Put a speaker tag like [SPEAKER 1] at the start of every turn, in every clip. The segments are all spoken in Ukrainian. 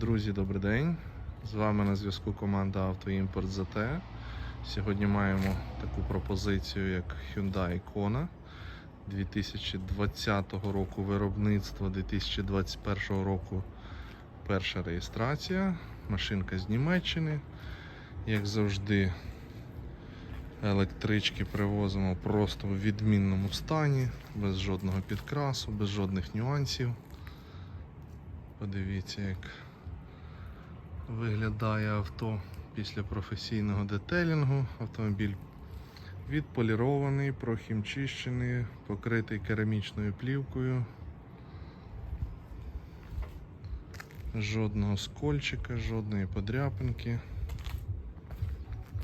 [SPEAKER 1] Друзі, добрий день! З вами на зв'язку команда Автоімпорт ЗТ. Сьогодні маємо таку пропозицію, як Hyundai Kona 2020 року виробництва, 2021 року перша реєстрація. Машинка з Німеччини. Як завжди, електрички привозимо просто в відмінному стані, без жодного підкрасу, без жодних нюансів. Подивіться, як виглядає авто після професійного детелінгу. Автомобіль відполірований, прохімчищений, покритий керамічною плівкою. Жодного скольчика, жодної подряпинки.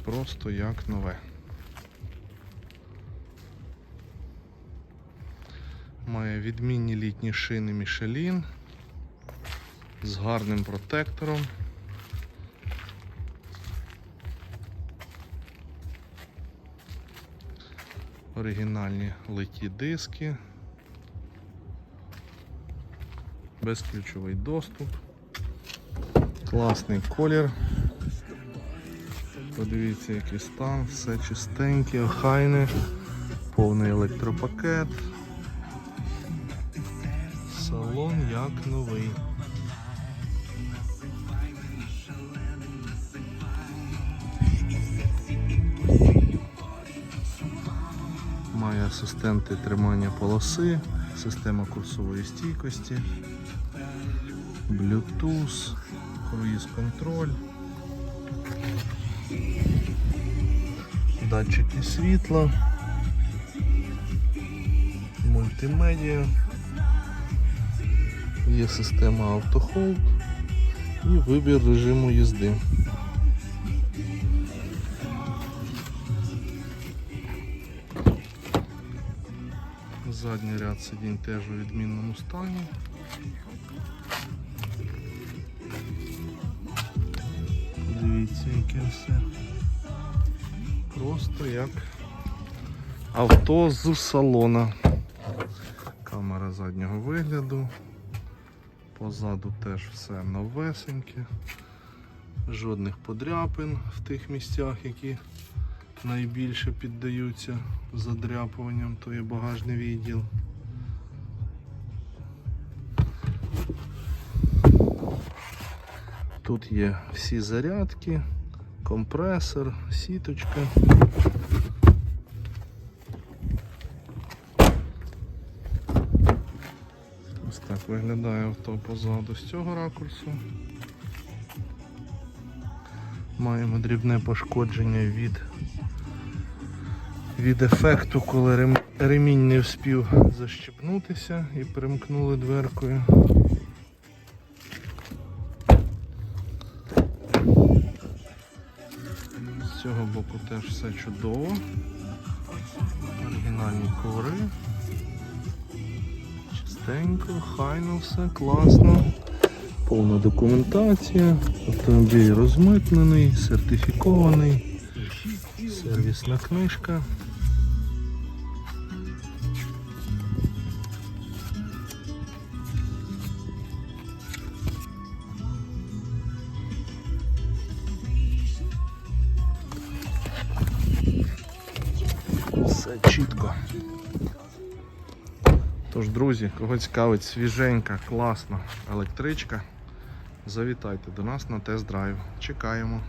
[SPEAKER 1] Просто як нове. Має відмінні літні шини Michelin з гарним протектором. Оригінальні литі диски. Безключовий доступ. Класний колір. Подивіться, який стан, все чистеньке, охайне, повний електропакет. Салон як новий. Асистенти тримання полоси, система курсової стійкості, Bluetooth, круїз контроль, датчики світла, мультимедіа, є система автохолд і вибір режиму їзди. Задній ряд сидінь теж у відмінному стані. Дивіться, яке все. Просто як авто з салона. Камера заднього вигляду. Позаду теж все новесеньке. Жодних подряпин в тих місцях, які найбільше піддаються задряпуванням, то є багажний відділ. Тут є всі зарядки, компресор, сіточка. Ось так виглядає авто позаду з цього ракурсу. Маємо дрібне пошкодження від від ефекту, коли ремінь не вспів защепнутися і примкнули дверкою. З цього боку теж все чудово. Оригінальні коври. Чистенько, хайно все, класно. Повна документація, автомобіль розмитнений, сертифікований, сервісна книжка. Чітко. Тож, друзі, кого цікавить свіженька, класна електричка, завітайте до нас на тест-драйв. Чекаємо.